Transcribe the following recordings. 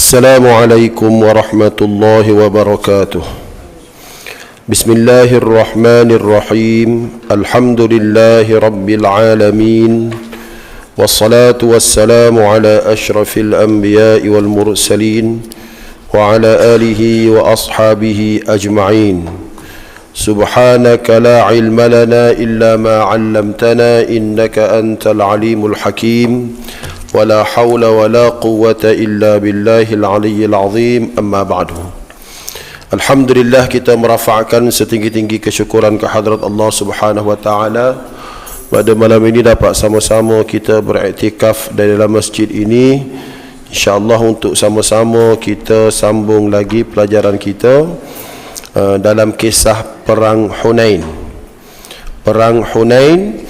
السلام عليكم ورحمة الله وبركاته. بسم الله الرحمن الرحيم. الحمد لله رب العالمين. والصلاة والسلام على أشرف الأنبياء والمرسلين وعلى آله وأصحابه أجمعين. سبحانك لا علم لنا إلا ما علمتنا إنك أنت العليم الحكيم. ولا حول ولا قوة إلا بالله العلي العظيم أما بعد Alhamdulillah kita merafakkan setinggi-tinggi kesyukuran kehadrat Allah Subhanahu wa taala pada malam ini dapat sama-sama kita beriktikaf di dalam masjid ini insyaallah untuk sama-sama kita sambung lagi pelajaran kita uh, dalam kisah perang Hunain perang Hunain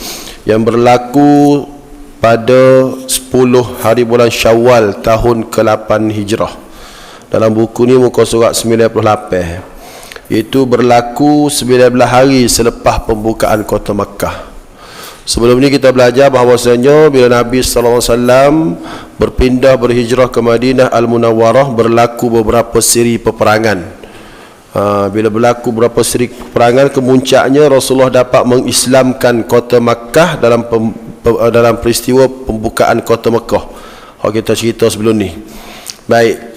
yang berlaku pada 10 hari bulan Syawal tahun ke-8 Hijrah. Dalam buku ni muka surat 98 itu berlaku 19 hari selepas pembukaan kota Makkah. Sebelum ni kita belajar bahawasanya bila Nabi SAW berpindah berhijrah ke Madinah Al-Munawwarah berlaku beberapa siri peperangan. Ha, bila berlaku beberapa siri peperangan kemuncaknya Rasulullah dapat mengislamkan kota Makkah dalam dalam peristiwa pembukaan kota Makkah kalau kita cerita sebelum ni. Baik.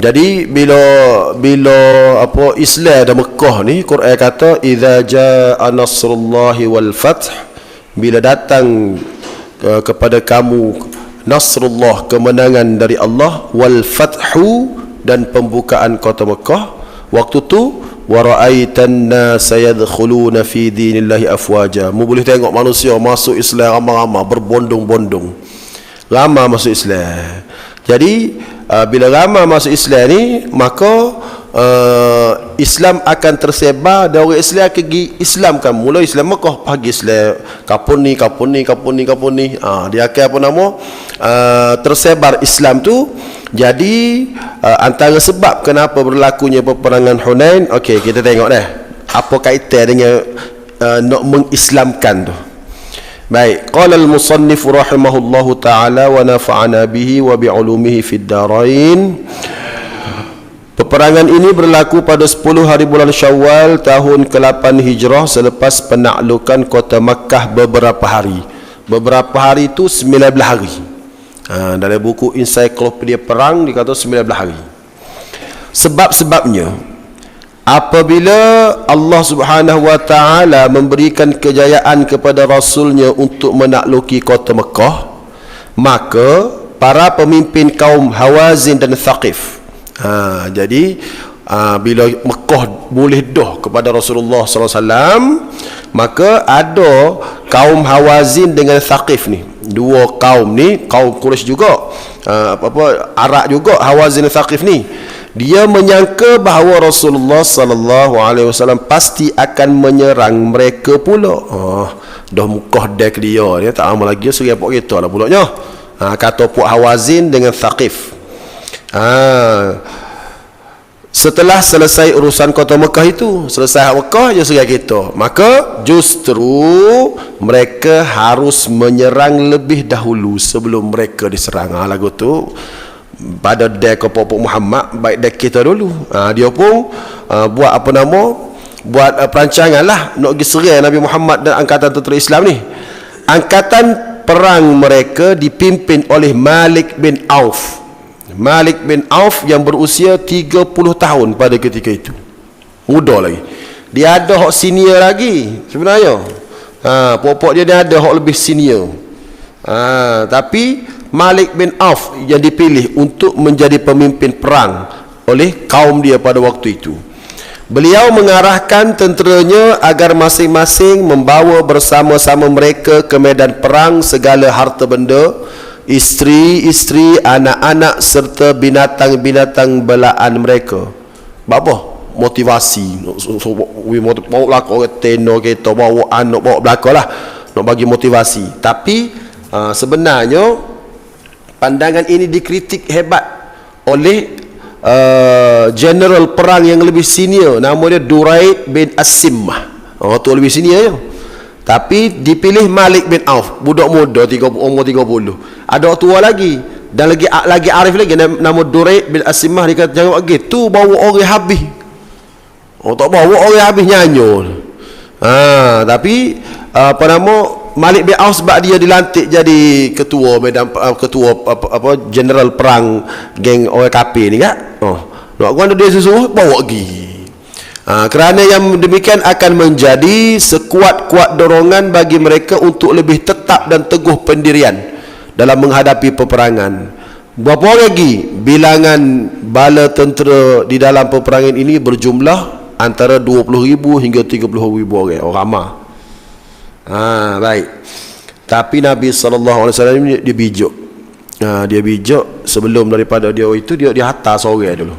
Jadi bila bila apa Islam dan Mekah ni Quran kata idza jaa nasrullahi wal fath bila datang uh, kepada kamu nasrullah kemenangan dari Allah wal fathu dan pembukaan kota Mekah waktu tu wa ra'aitan nas yadkhuluna fi dinillahi afwaja mu boleh tengok manusia masuk Islam ramai-ramai berbondong-bondong. Ramai masuk Islam. Jadi uh, bila ramai masuk Islam ni maka uh, Islam akan tersebar orang Islam pergi Islam kan mula Islam Mekah pagi Islam. Kapun ni kapun ni kapun ni kapun ni. Uh, dia akan apa nama? Uh, tersebar Islam tu jadi uh, antara sebab kenapa berlakunya peperangan Hunain okey kita tengok dah apa kaitan dengan uh, nak mengislamkan tu Baik, qala al-musannif rahimahullahu taala wa nafa'ana bihi wa bi'ulumihi fid darain. Peperangan ini berlaku pada 10 hari bulan Syawal tahun ke-8 Hijrah selepas penaklukan kota Makkah beberapa hari. Beberapa hari itu 19 hari. Ha, dalam buku ensiklopedia perang dikata 19 hari. Sebab-sebabnya apabila Allah Subhanahu wa taala memberikan kejayaan kepada rasulnya untuk menakluki kota Mekah maka para pemimpin kaum Hawazin dan Thaqif ha, jadi ha, bila Mekah boleh dah kepada Rasulullah wasallam maka ada kaum Hawazin dengan Thaqif ni dua kaum ni kaum Quraisy juga ha, apa apa Arab juga Hawazin Thaqif ni dia menyangka bahawa Rasulullah sallallahu alaihi wasallam pasti akan menyerang mereka pula. Oh, dah mukah dek dia dia tak lama lagi suruh apa kita lah pula nya. Ha, kata puak Hawazin dengan Thaqif. Ha, setelah selesai urusan kota Mekah itu, selesai Mekah dia suruh kita. Maka justru mereka harus menyerang lebih dahulu sebelum mereka diserang. Ha, lagu tu pada dek Pokok Muhammad baik dek kita dulu ha, dia pun uh, buat apa nama buat uh, perancangan lah nak pergi serai Nabi Muhammad dan angkatan tentera Islam ni angkatan perang mereka dipimpin oleh Malik bin Auf Malik bin Auf yang berusia 30 tahun pada ketika itu. Muda lagi. Dia ada hak senior lagi sebenarnya. Ha, pokok dia dia ada hak lebih senior. Ha, tapi Malik bin Auf yang dipilih untuk menjadi pemimpin perang oleh kaum dia pada waktu itu. Beliau mengarahkan tenteranya agar masing-masing membawa bersama-sama mereka ke medan perang segala harta benda, isteri-isteri, anak-anak serta binatang-binatang belaan mereka. Apa? Motivasi. Bawa belakang orang tenor kita, bawa anak, bawa belakang lah. Nak bagi motivasi. Tapi uh, sebenarnya pandangan ini dikritik hebat oleh uh, general perang yang lebih senior nama dia Duraid bin Asimah oh tu lebih senior je tapi dipilih Malik bin Auf budak muda 30 umur 30 ada tua lagi dan lagi lagi arif lagi nama Duraid bin Asimah dia kata jangan lagi tu bawa orang habis. Oh tak bawa orang habis nyanyo ha, tapi apa nama Malik bin Auf sebab dia dilantik jadi ketua medan uh, ketua apa, apa general perang geng orang kafir ni kan? Oh nak gua dia susu bawa lagi Ha, kerana yang demikian akan menjadi sekuat-kuat dorongan bagi mereka untuk lebih tetap dan teguh pendirian dalam menghadapi peperangan. Berapa lagi bilangan bala tentera di dalam peperangan ini berjumlah antara 20,000 hingga 30,000 orang. Orang ramah. Ha, baik. Tapi Nabi SAW ini dia bijak. Ha, dia bijak sebelum daripada dia itu dia di atas orang dulu.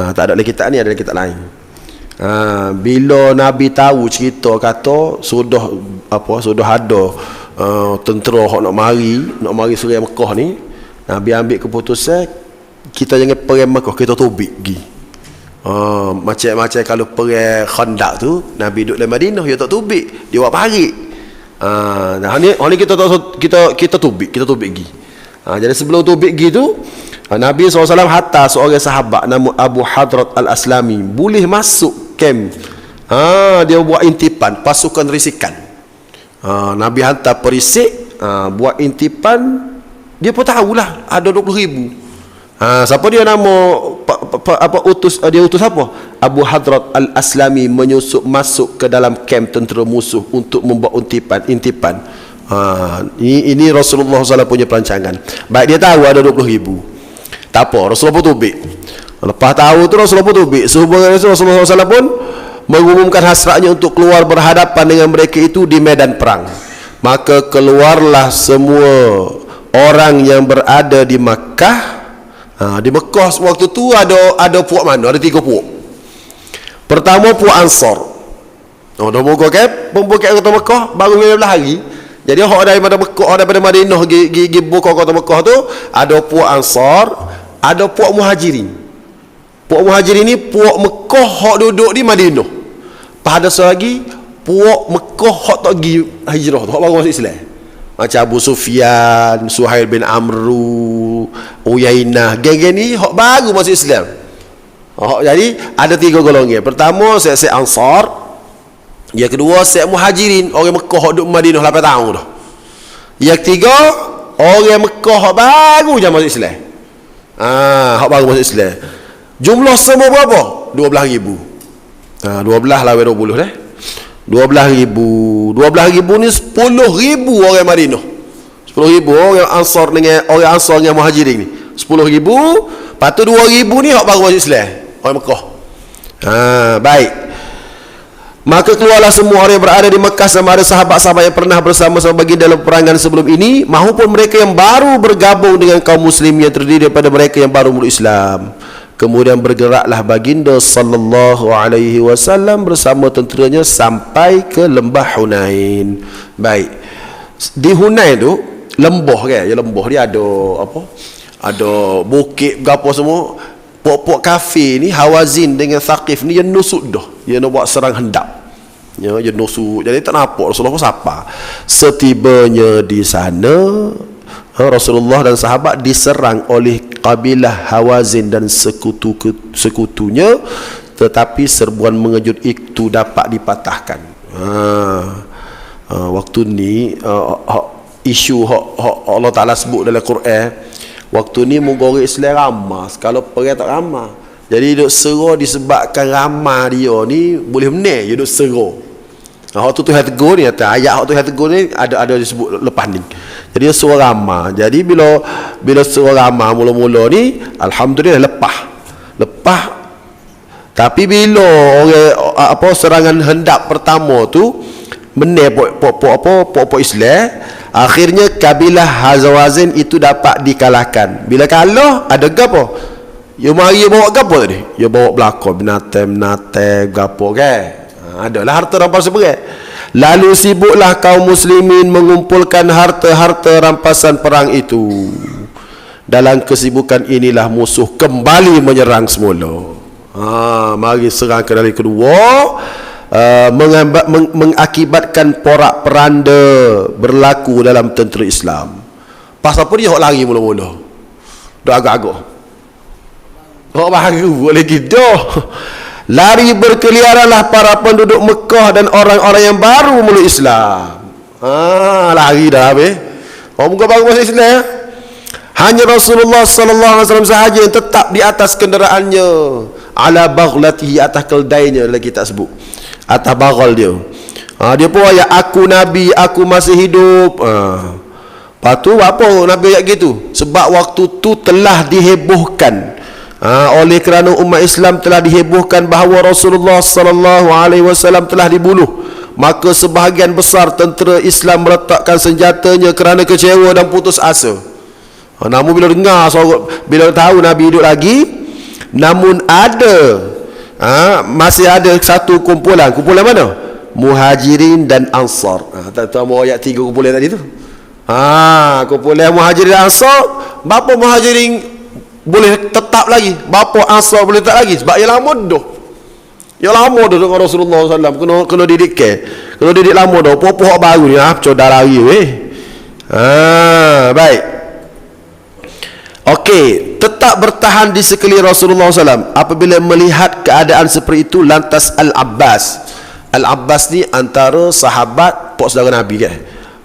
Ha, tak ada kitab ni ada kitab lain. Ha, bila Nabi tahu cerita kata sudah apa sudah ada uh, tentera hok nak mari nak mari surai Mekah ni Nabi ambil keputusan kita jangan pergi Mekah kita tubik pergi. Uh, macam-macam kalau pergi Khandak tu Nabi duduk dalam Madinah dia tak tubik dia buat parik. Uh, nah ni kita kita kita tubik kita tubik pergi. Uh, jadi sebelum tubik pergi tu Nabi SAW hatta seorang sahabat nama Abu Hadrat Al-Aslami boleh masuk camp ha, dia buat intipan pasukan risikan. Ha, Nabi hantar perisik ha, buat intipan dia pun tahulah ada 20 ribu. Ha, siapa dia nama pa, pa, pa, apa utus dia utus apa? Abu Hadrat Al-Aslami menyusup masuk ke dalam camp tentera musuh untuk membuat intipan intipan. Ha, ini, ini Rasulullah SAW punya perancangan. Baik dia tahu ada 20 ribu. Tak apa Rasulullah pun tubik Lepas tahu tu Rasulullah pun tubik. Sehubungan Rasulullah SAW pun mengumumkan hasratnya untuk keluar berhadapan dengan mereka itu di medan perang. Maka keluarlah semua orang yang berada di Makkah. Ha, di Mekah waktu tu ada ada puak mana? Ada tiga puak. Pertama puak Ansar. Oh, dah muka ke? Pembuka kota Mekah baru 15 hari. Jadi orang daripada Mekah, orang daripada Madinah pergi buka kota Mekah tu ada puak Ansar, ada puak Muhajirin. Puak muhajir ini puak Mekah hak duduk di Madinah. Pada lagi puak Mekah hak tak pergi hijrah tu, hak baru masuk Islam. Macam Abu Sufyan, Suhail bin Amru, Uyainah, geng-geng ni hak baru masuk Islam. Hak jadi ada tiga golongan. Pertama saya Ansar. Yang kedua saya Muhajirin, orang Mekah hak duduk Madinah 8 tahun dah. Yang ketiga orang Mekah hak baru je masuk Islam. Ah, hak baru masuk Islam. Jumlah semua berapa? 12 ribu. Ha, 12 lawan 20 dah. 12 ribu. 12 ribu ni 10 ribu orang Madinah. 10 ribu orang Ansar dengan orang Ansar dengan Muhajirin ni. 10 ribu. Lepas tu 2 ribu ni orang baru masuk Islam. Orang Mekah. Ha, baik. Maka keluarlah semua orang yang berada di Mekah sama ada sahabat-sahabat yang pernah bersama-sama bagi dalam perangan sebelum ini maupun mereka yang baru bergabung dengan kaum muslim yang terdiri daripada mereka yang baru mulut Islam. Kemudian bergeraklah baginda sallallahu alaihi wasallam bersama tenteranya sampai ke lembah Hunain. Baik. Di Hunain tu lembah kan, ya lembah dia ada apa? Ada bukit gapo semua. Pok-pok kafe ni Hawazin dengan Thaqif ni dia nusuk dah. Dia nak buat serang hendak. Ya, dia nusuk. Jadi tak nampak Rasulullah pun siapa. Setibanya di sana Rasulullah dan sahabat diserang oleh kabilah Hawazin dan sekutu sekutunya tetapi serbuan mengejut itu dapat dipatahkan. Ha, ha, waktu ni uh, ha, isu ha, ha, Allah Taala sebut dalam Quran waktu ni mugori Islam ramah kalau pergi tak ramah. Jadi duk seru disebabkan ramah dia ni boleh menang dia duk seru. Ha, waktu tu hati ni ayat waktu hati ni ada ada disebut lepas ni. Jadi suara ramah. Jadi bila bila suara ramah mula-mula ni alhamdulillah lepas. Lepas tapi bila orang apa serangan hendak pertama tu meneh pok pok apa pok pok Islam akhirnya kabilah Hazawazin itu dapat dikalahkan. Bila kalah ada gapo? Ya mari bawa gapo tadi? Ya bawa belakang binatang binatang gapo ke? Ha, adalah harta rampas seberat. Lalu sibuklah kaum muslimin mengumpulkan harta-harta rampasan perang itu. Dalam kesibukan inilah musuh kembali menyerang semula. Ha, mari serang ke dari kedua. Uh, mengambat, meng, mengakibatkan porak peranda berlaku dalam tentera Islam. Pasal apa dia lari mula-mula? Dok agak-agak. Kau baru boleh gitu. Lari berkeliaranlah para penduduk Mekah dan orang-orang yang baru mula Islam. Ah, lari dah habis. Oh, muka baru masuk Islam ya? Hanya Rasulullah sallallahu alaihi wasallam sahaja yang tetap di atas kenderaannya ala baghlatihi atas keldainya lagi tak sebut. Atas baghal dia. Ha, dia pun ayat aku nabi, aku masih hidup. Ha. Lepas tu apa Nabi ayat gitu? Sebab waktu tu telah dihebohkan ha, oleh kerana umat Islam telah dihebohkan bahawa Rasulullah sallallahu alaihi wasallam telah dibunuh. Maka sebahagian besar tentera Islam meletakkan senjatanya kerana kecewa dan putus asa. Ha, namun bila dengar suara, bila tahu Nabi hidup lagi, namun ada ha, masih ada satu kumpulan. Kumpulan mana? Muhajirin dan Ansar. Ha, tak tahu ayat tiga kumpulan tadi tu. Ha, kumpulan muhajirin dan ansar, bapa muhajirin boleh tetap lagi, bapa ansar boleh tetap lagi sebab ia lama dah. Ia lama dah dengan Rasulullah SAW kena kena didik ke. Kena didik lama dah. Popo baru ni ah coba lari weh. Ha, baik. Okey, tetap bertahan di sekeliling Rasulullah SAW apabila melihat keadaan seperti itu lantas Al-Abbas Al-Abbas ni antara sahabat pok saudara Nabi kan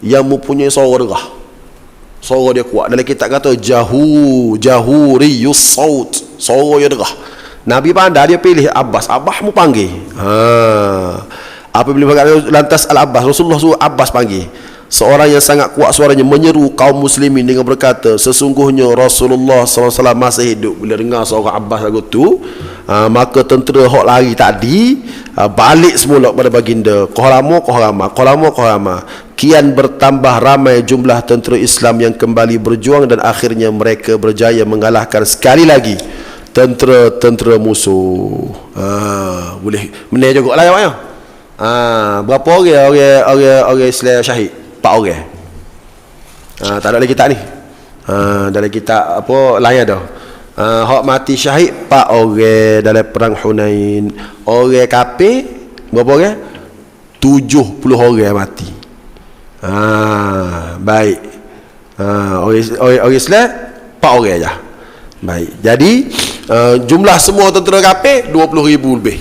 yang mempunyai suara suara dia kuat. Dalam kitab kata jahu jahuriyus saut suara dia derah. Nabi pandai dia pilih Abbas. Abbas mu panggil. Ha. apabila lantas Al-Abbas? Rasulullah suruh Abbas panggil. Seorang yang sangat kuat suaranya menyeru kaum muslimin dengan berkata sesungguhnya Rasulullah SAW masih hidup. Bila dengar suara Abbas lagu tu uh, maka tentera hok lari tadi uh, balik semula pada baginda. Kohlama kohlama kohlama kohlama kian bertambah ramai jumlah tentera Islam yang kembali berjuang dan akhirnya mereka berjaya mengalahkan sekali lagi tentera-tentera musuh. Uh, boleh. Menir juga lah ya uh, berapa orang orang orang orang Islam syahid? Empat orang. Ha, tak ada lagi kitab ni. Ha, dalam kitab apa lain dah ha, hak mati syahid empat orang dalam perang Hunain. Orang kafir berapa orang? Tujuh puluh orang mati ha, baik. Ha, orang, orang, orang Islam empat orang aja. Baik. Jadi uh, jumlah semua tentera dua puluh ribu lebih.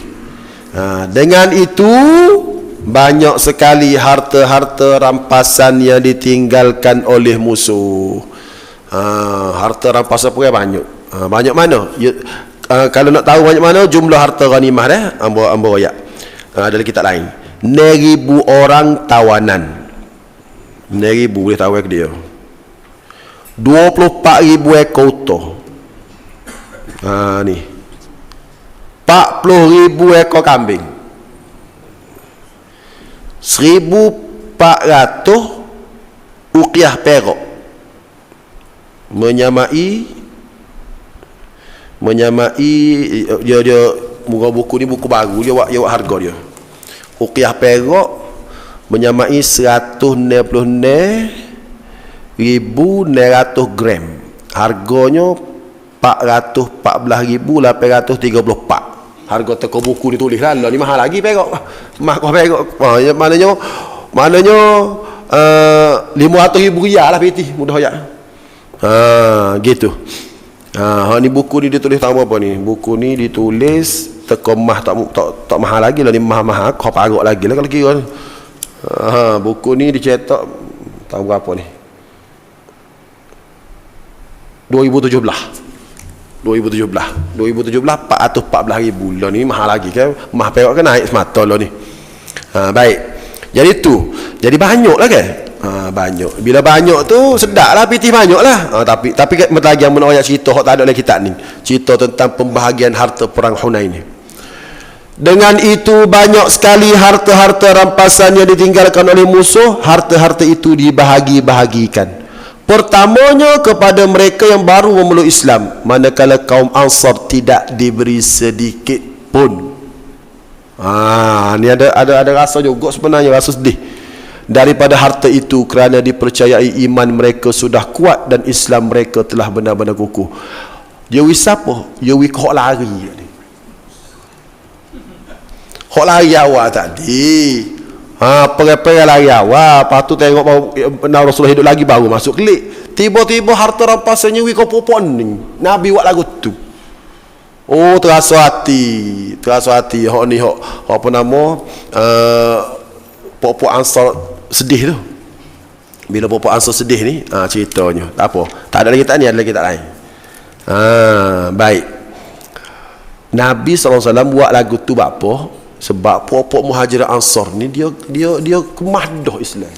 Ha, dengan itu banyak sekali harta-harta rampasan yang ditinggalkan oleh musuh. Ha, harta rampasan pun banyak. Ha, banyak mana? Ya, ha, kalau nak tahu banyak mana jumlah harta ghanimah dah ambo ambo ayat ha, dalam kitab lain. Neribu orang tawanan neribu boleh tahu ke dia. 24 ribu ekor utuh. Ha, ni. 40 ribu ekor kambing. Seribu empat ratus ukiah perak menyamai menyamai dia dia muka buku ni buku baru dia buat, harga dia. Ukiah perak menyamai 196 ribu 900 gram. Harganya 414,834 harga teko buku ni tulis lah ni mahal lagi perak mah kau perak ha, ya, maknanya maknanya uh, lima ratus ribu riyal lah peti mudah ya ha, gitu. Ha, ni buku ni ditulis tahu apa ni? Buku ni ditulis teko mah tak, tak, tak mahal lagi lah ni mahal-mahal kau parak lagi lah kalau kira ha, buku ni dicetak tahu berapa ni? 2017 2017 2017 414 ribu lah ni mahal lagi kan mah perak kan naik semata lah ni? Ha, baik. Jadi tu jadi banyak lah kan ha, banyak. Bila banyak tu sedap lah pitih banyak lah. Ha, tapi tapi lagi yang menarik cerita tak ada dalam kitab ni. Cerita tentang pembahagian harta perang Hunain ni dengan itu banyak sekali harta-harta rampasan yang ditinggalkan oleh musuh harta-harta itu dibahagi-bahagikan Pertamanya kepada mereka yang baru memeluk Islam Manakala kaum Ansar tidak diberi sedikit pun Ah, ni ada ada ada rasa juga sebenarnya rasa sedih daripada harta itu kerana dipercayai iman mereka sudah kuat dan Islam mereka telah benar-benar kukuh. Dia wis apa? Dia wis kok lari ni. Kok lari awal tadi. Ha, perai-perai lari awal. Lepas tu tengok baru, nah, Rasulullah hidup lagi baru masuk klik. Tiba-tiba harta rampasannya wiko popon ni. Nabi buat lagu tu. Oh terasa hati, terasa hati. Hak ni hak, hak apa nama? Uh, pokok ansar sedih tu. Bila pokok ansar sedih ni, ha, ceritanya. Tak apa. Tak ada lagi tak ni, ada lagi tak lain. Ha, baik. Nabi SAW buat lagu tu apa? Sebab pokok muhajir ansar ni dia dia dia kemadah Islam.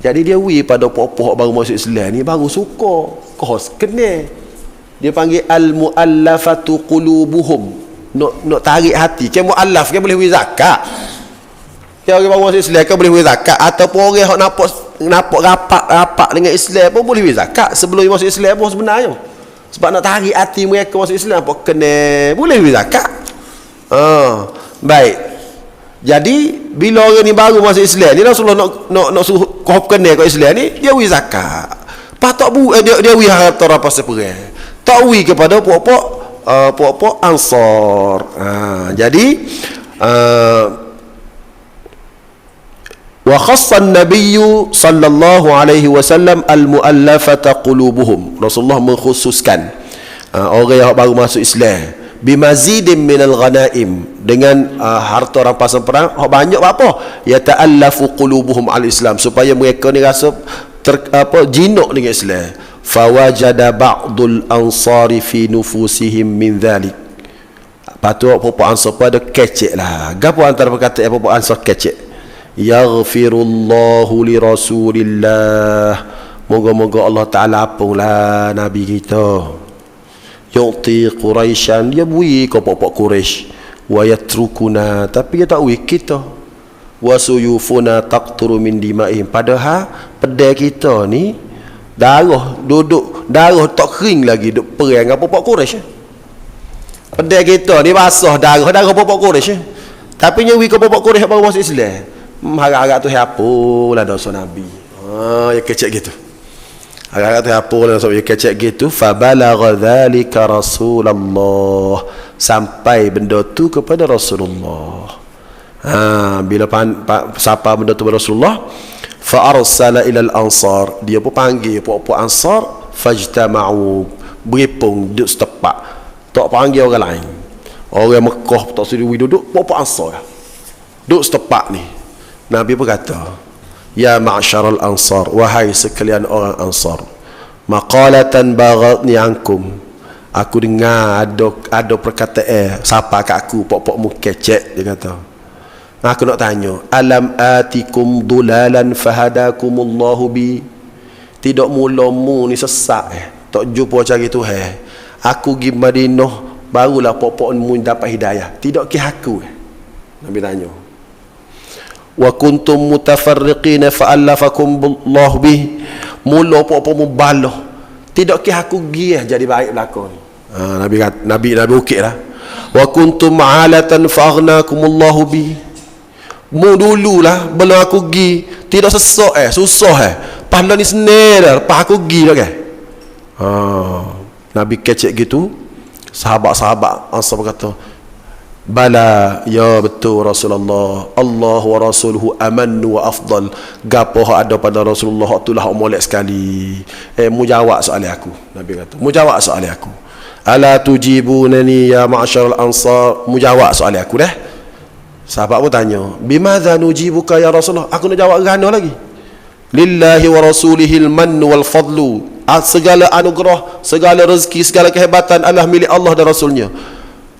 Jadi dia wi pada pokok baru masuk Islam ni baru suka. Kos kena. Dia panggil al muallafatu qulubuhum. Nak nak tarik hati. Kan muallaf kan boleh beri zakat? Kan orang baru masuk Islam kan boleh beri zakat? Ataupun orang yang nampak nampak rapat-rapat dengan Islam pun boleh beri zakat. Sebelum masuk Islam pun sebenarnya. Sebab nak tarik hati mereka masuk Islam apa kena boleh beri zakat. Ha, baik jadi bila orang ni baru masuk Islam ni Rasulullah nak nak nak suruh kau kena kat Islam ni dia beri zakat. Patok bu eh, dia dia beri harta apa seperang takwi kepada puak-puak uh, puak-puak ansar. Uh, jadi uh, wa khassa an-nabiy sallallahu alaihi wasallam al-muallafata qulubuhum. Rasulullah mengkhususkan uh, orang yang baru masuk Islam bimazidin minal ghanaim. Dengan uh, harta rampasan perang oh, banyak apa? Ya ta'allafu qulubuhum al-islam. Supaya mereka ni rasa ter, apa jinak dengan Islam. Fawajada ba'dul ansari fi nufusihim min dhalik. Patut apa ansar pada kecek lah. Gapo antara perkataan apa ansar kecek? Yaghfirullahu li rasulillah. Moga-moga Allah taala apunlah nabi kita yu'ti quraisyan dia bui ke pokok quraish. Wa yatrukuna tapi dia tak bui kita. Wa suyufuna taqturu min dima'ihim. Padahal pedai kita ni darah duduk darah tak kering lagi duk perang apa pok Quraisy pedai kita ni basah darah darah pokok Quraisy tapi nyawi ke pokok Quraisy baru masuk Islam. Hmm, harap-harap tu hapulah dosa nabi. Ha ya kecek gitu harap-harap tu hapulah dosa ya kecek gitu. Fabalagha dzalika rasulullah. Sampai benda tu kepada Rasulullah. Ha bila pan, pa, siapa benda tu kepada Rasulullah fa arsala ila al ansar. Dia pun panggil puak-puak ansar fajtama'u. Beripung duduk setepak tak panggil orang lain. Orang Mekah tak suruh duduk puak-puak ansar duduk setepak ni. Nabi pun kata ya ma'syar al ansar wahai sekalian orang ansar maqalatan baghatni ankum aku dengar ada ada perkataan siapa kat aku pok-pok mu kecek dia kata Aku nak tanya, alam atikum dulalan fahadakumullahu bi. Tidak mula mu ni sesak eh. Tak jumpa cari Tuhan. Aku pergi Madinah barulah pokok mu dapat hidayah. Tidak ke aku eh. Nabi tanya. Wa kuntum mutafarriqin fa'allafakum Allah bi. Mula pokok mu baloh. Tidak ke aku eh jadi baik belakang. Ha, Nabi Nabi Nabi ukit lah. Wa kuntum ma'alatan fa'aghnakumullahu bi mu dululah belum aku pergi tidak sesak eh susah eh pahala ni senir dah lepas aku pergi dah kan ha. Nabi kecek gitu sahabat-sahabat Ansar berkata bala ya betul Rasulullah Allah wa rasuluhu aman wa afdal gapo ada pada Rasulullah itulah molek sekali eh mu jawab soalan aku Nabi kata mu jawab soalan aku ala tujibunani ya ma'syaral ansar mu jawab soalan aku dah Sahabat pun tanya, "Bimadza nujibuka ya Rasulullah?" Aku nak jawab gana lagi. Lillahi wa rasulihil man wal fadlu. Ah, segala anugerah, segala rezeki, segala kehebatan adalah milik Allah dan Rasulnya.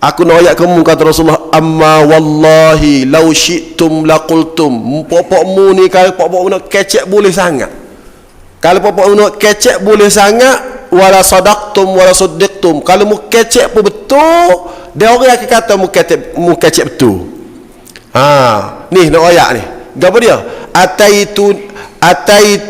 Aku nak ayat kamu kata Rasulullah, "Amma wallahi law syi'tum laqultum." Popokmu ni kalau popokmu nak kecek boleh sangat. Kalau popokmu nak kecek boleh sangat, wala sadaqtum wala saddiqtum. Kalau mu kecek pun betul, dia orang akan kata mu kecek mu kecek betul. Ha, ni nak ayat ni. Gapo dia? Ataitu atait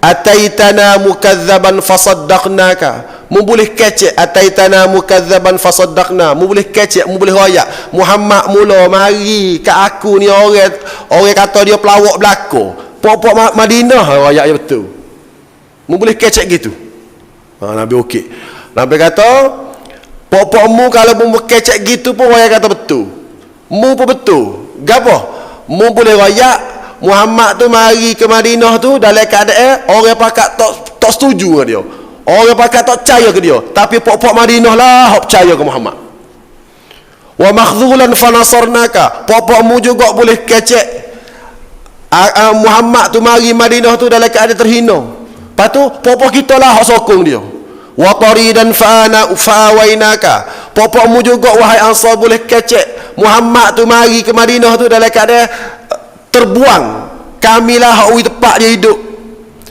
ataitana mukazzaban fasaddaqnaka. Mu boleh kecek ataitana mukazzaban fasaddaqna. Mu boleh kecek, mu boleh ayat. Muhammad mula mari ke aku ni orang orang kata dia pelawak belako. Pok-pok Madinah ha, ayat yang betul. Mu boleh kecek gitu. Ha, Nabi okey. Nabi kata, pok-pokmu kalau mu kecek gitu pun ayat kata betul. Mu pun betul gapo mu boleh royak Muhammad tu mari ke Madinah tu dalam keadaan orang pakat tak tak setuju dengan dia. Orang pakat tak percaya ke dia. Tapi pok-pok Madinah lah hok percaya ke Muhammad. Wa makhzulan fanasarnaka. Pok-pokmu juga boleh kecek. Uh, uh, Muhammad tu mari Madinah tu dalam keadaan terhina. Lepas tu pok-pok kita lah hok sokong dia. Wa taridan fa'awainaka. Pok-pokmu juga wahai Ansar boleh kecek. Muhammad tu mari ke Madinah tu dalam keadaan terbuang kamilah hawi tepat dia hidup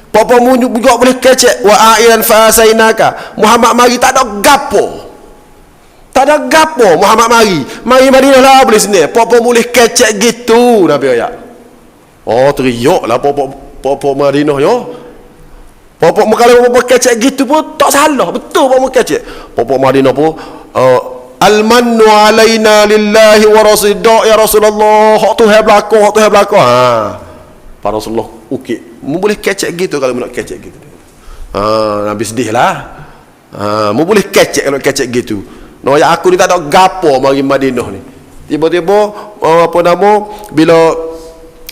Papa mu juga boleh kecek wa ailan fa asainaka. Muhammad mari tak ada gapo. Tak ada gapo Muhammad mari. Mari Madinah lah boleh sini. Papa boleh kecek gitu Nabi ayat oh teriak lah Papa Papa Madinah yo. Papa kalau Papa kecek gitu pun tak salah. Betul Papa kecek. Papa Madinah pun uh, Al-mannu alaina lillahi wa rasul ya Rasulullah. Hak tu hai belaka hak tu hai belaka ha para Rasulullah okey mu boleh kecek gitu kalau nak kecek gitu. Ha nabi sedih lah. Ha mu boleh kecek kalau kecek gitu. No ya aku ni tak ada gapo mari Madinah ni. Tiba-tiba uh, apa nama bila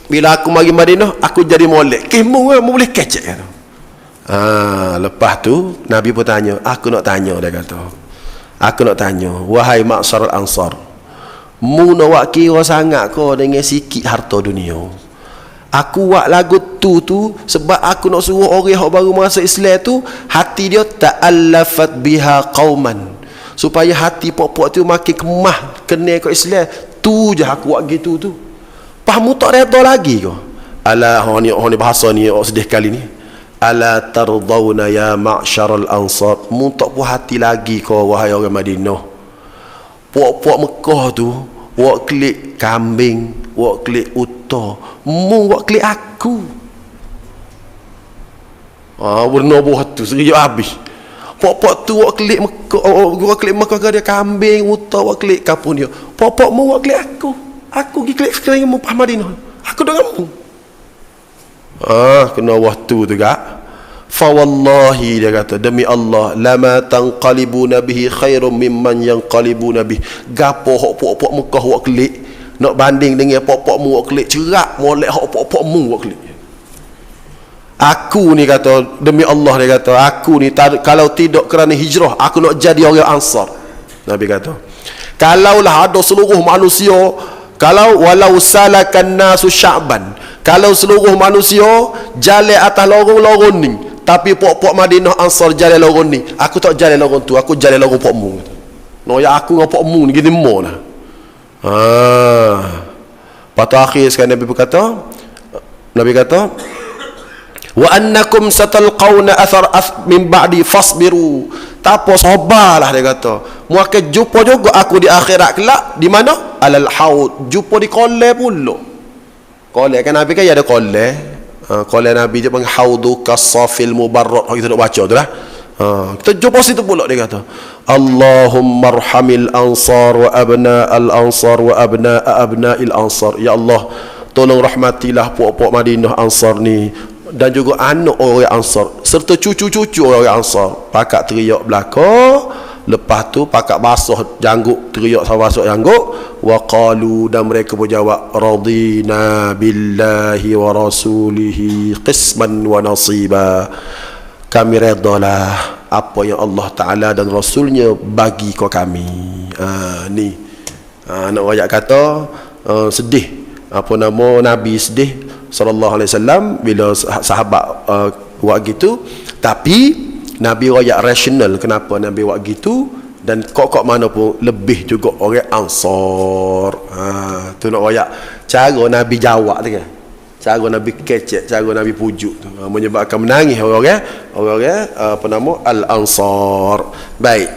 bila aku mari Madinah aku jadi molek. Ke mu mu boleh kecek kan ha lepas tu nabi pun tanya aku nak tanya dia kata. Aku nak tanya, wahai maksar ansar Mu nak kira sangat kau dengan sikit harta dunia Aku wak lagu tu tu Sebab aku nak suruh orang yang baru masuk Islam tu Hati dia ta'allafat biha qawman Supaya hati pok-pok tu makin kemah Kena ke Islam. Tu je aku wak gitu tu. Pahamu tak reda lagi kau Alah, orang ni, ni bahasa ni orang sedih kali ni. Ala tardawna ya ma'syaral ansar Mu tak puas hati lagi kau wahai orang Madinah. Puak-puak Mekah tu Wak klik kambing Wak klik uta Mu wak klik aku. Ah, warna buah tu serius habis. Puak-puak tu wak klik Mekah Wak klik Mekah dia kambing Uta wak klik kapun dia Puak-puak mu wak klik aku. Aku pergi klik sekali mu Madinah. Aku denganmu Ah, kena waktu tu gak. Fa wallahi dia kata demi Allah lama tanqalibuna bihi khairum mimman yanqalibuna bih. Gapo hok pok-pok Mekah wak kelik nak banding dengan pok-pok mu kelik cerak molek hok pok-pok mu kelik. Aku ni kata demi Allah dia kata aku ni kalau tidak kerana hijrah aku nak jadi orang ansar. Nabi kata kalaulah ada seluruh manusia kalau walau salakan nasu sya'ban kalau seluruh manusia jalan atas lorong-lorong ni tapi pok-pok Madinah Ansar jalan lorong ni aku tak jalan lorong tu aku jalan lorong pokmu no ya aku dengan pokmu ni gini mo lah ha. patah akhir sekali Nabi berkata Nabi kata wa annakum satalqawna athar ath min ba'di fasbiru tak apa sabarlah dia kata mu akan jumpa juga aku di akhirat kelak di mana alal haud jumpa di kolai pula Kolek kan Nabi kan ya ada kolek. Ha, kolek Nabi dia panggil haudu kasafil mubarrak. Kita nak baca tu lah. Ha, kita jumpa situ pula dia kata. Allahumma arhamil ansar wa abna al ansar wa abna abna il ansar. Ya Allah, tolong rahmatilah puak-puak Madinah ansar ni dan juga anak orang ansar serta cucu-cucu orang ansar. Pakak teriak belakang lepas tu pakat basuh janggut teriak sama basuh janggut wa qalu dan mereka berjawab radina billahi wa rasulihi qisman wa nasiba kami redalah apa yang Allah Taala dan rasulnya bagi ke kami. Ha, ni. Ha, nak ayat kata uh, sedih. Apa nama nabi sedih sallallahu alaihi wasallam bila sahabat uh, buat gitu. Tapi Nabi rakyat rasional kenapa Nabi buat gitu? Dan kok-kok mana pun lebih juga orang ansor ha, tu nak rakyat. Cara Nabi jawab tu kan cara Nabi kecek cara Nabi pujuk tu. Ha, menyebabkan menangis orang-orang orang-orang apa nama? Al-ansar. Baik.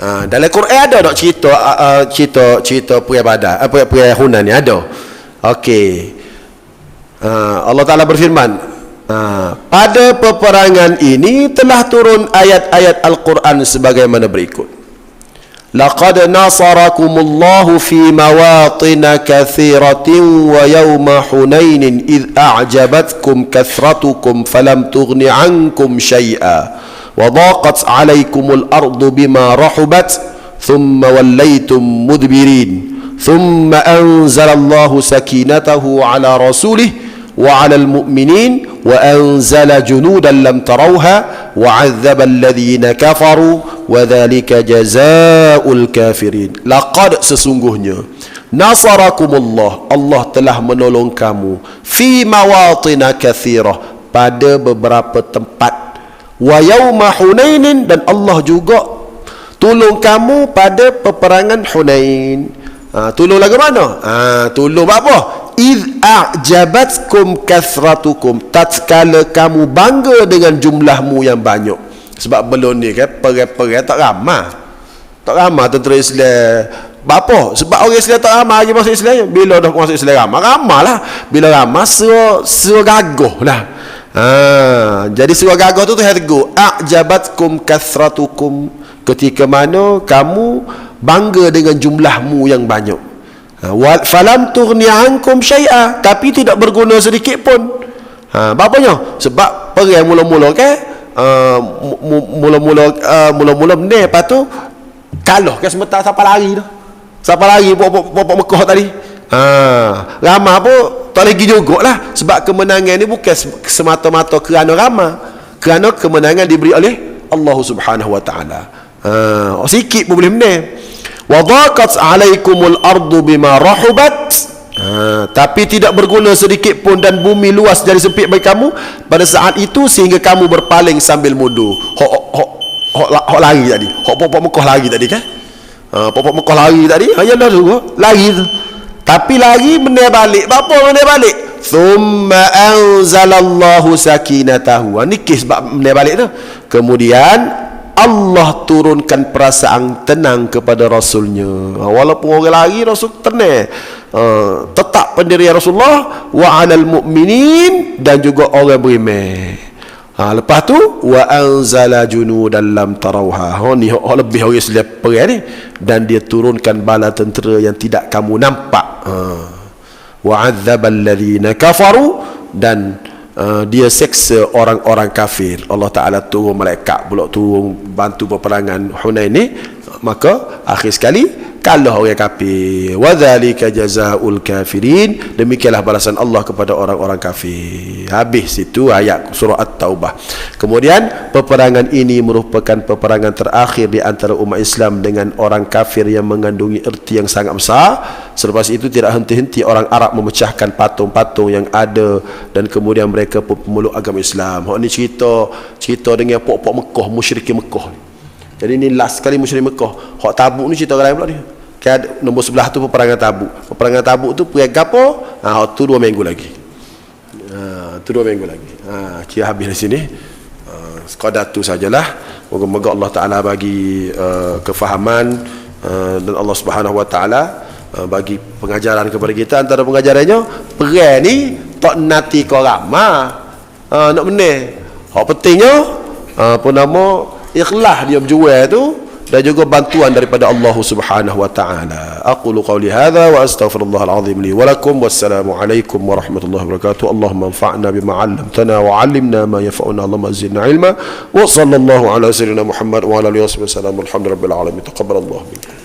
Ha, dalam Quran ada tak cerita uh, cerita cerita peribadatan apa perihuna ni ada. Okey. Ha, Allah Taala berfirman Ha, pada peperangan ini telah turun ayat-ayat Al-Quran sebagaimana berikut. لقد نصركم الله في مواطن كثيرة ويوم حنين إذ أعجبتكم كثرتكم فلم تغن عنكم شيئا وضاقت عليكم الأرض بما رحبت ثم وليتم مدبرين ثم أنزل الله سكينته على رسوله وعلى المؤمنين وأنزل جنودا لم تروها وعذب الذين كفروا وذلك جزاء الكافرين لقد sesungguhnya nasarakumullah Allah telah menolong kamu fi mawatina kathirah pada beberapa tempat wa yauma hunainin dan Allah juga tolong kamu pada peperangan Hunain ha, tolong lagu mana ha, tolong apa Id a'jabatkum kathratukum tatkala kamu bangga dengan jumlahmu yang banyak sebab belum ni kan perai-perai tak ramah tak ramah tentera Islam Bapa? Sebab orang Islam tak ramah je masuk Islam. Bila dah masuk Islam ramah, ramah lah. Bila ramah, suruh, suruh gagoh lah. Ha, jadi suruh gagoh tu tu tegur. A'jabatkum kathratukum. Ketika mana kamu bangga dengan jumlahmu yang banyak. Ha, falam turni'ankum syai'ah. Tapi tidak berguna sedikit pun. Ha, bapanya? Sebab perang mula-mula kan? Uh, mula-mula uh, mula-mula ni lepas tu kalah kan sebentar siapa lari tu Siapa lagi pokok Mekah tadi? Ha, ramah pun tak lagi juga lah. Sebab kemenangan ni bukan semata-mata kerana ramah. Kerana kemenangan diberi oleh Allah subhanahu wa ta'ala. Ha, sikit pun boleh menang. Wadaqat alaikumul ardu bima rahubat. Ha, tapi tidak berguna sedikit pun dan bumi luas jadi sempit bagi kamu pada saat itu sehingga kamu berpaling sambil mudu hok hok hok ho, ho lari tadi. Hok pop pop mekoh lari tadi kan? Ha, pop pop mekoh lari tadi. Hanya dah tu lari tu. Tapi lari benda balik. Apa benda balik? Thumma anzalallahu sakinatahu. Ha, Ni kes benda balik tu. Kemudian Allah turunkan perasaan tenang kepada Rasulnya. Walaupun orang lari, Rasul tenang. Ha, tetap pendirian Rasulullah wa alal mu'minin dan juga orang beriman. Ha, lepas tu wa anzala junudan lam tarauha. Ha ni ha, lebih orang Islam perang ni dan dia turunkan bala tentera yang tidak kamu nampak. Ha. Wa adzabal ladzina kafaru dan uh, dia seksa orang-orang kafir. Allah Taala turun malaikat pula turun bantu peperangan Hunain ni maka akhir sekali kalah orang kafir. Wadzalika jazaul kafirin. Demikianlah balasan Allah kepada orang-orang kafir. Habis itu ayat surah at-taubah. Kemudian peperangan ini merupakan peperangan terakhir di antara umat Islam dengan orang kafir yang mengandungi erti yang sangat besar. Selepas itu tidak henti-henti orang Arab memecahkan patung-patung yang ada dan kemudian mereka pun pemeluk agama Islam. Hak ni cerita cerita dengan pok-pok Mekah musyrikin Mekah jadi ini last kali musyrik Mekah. Hak tabuk ni cerita lain pula dia. Kan nombor sebelah tu peperangan tabuk. Peperangan tabuk tu pergi gapo ha tu dua minggu lagi. Ha tu dua minggu lagi. Ha kira habis di sini. Ha, sekadar tu sajalah. Moga-moga Allah taala bagi uh, kefahaman uh, dan Allah Subhanahu wa taala uh, bagi pengajaran kepada kita antara pengajarannya perang ni tak nanti kau ramah ha nak benar hak pentingnya uh, apa nama ikhlas dia berjual tu dan juga bantuan daripada Allah Subhanahu wa taala. Aqulu qawli hadha wa astaghfirullah al-azim li wa lakum wassalamu alaikum warahmatullahi wabarakatuh. Allahumma anfa'na bima 'allamtana wa 'allimna ma yanfa'una. Allahumma zidna 'ilma. Wa sallallahu ala sayyidina Muhammad wa ala alihi wa sahbihi wa sallam. Alhamdulillahirabbil alamin. Taqabbalallahu minkum.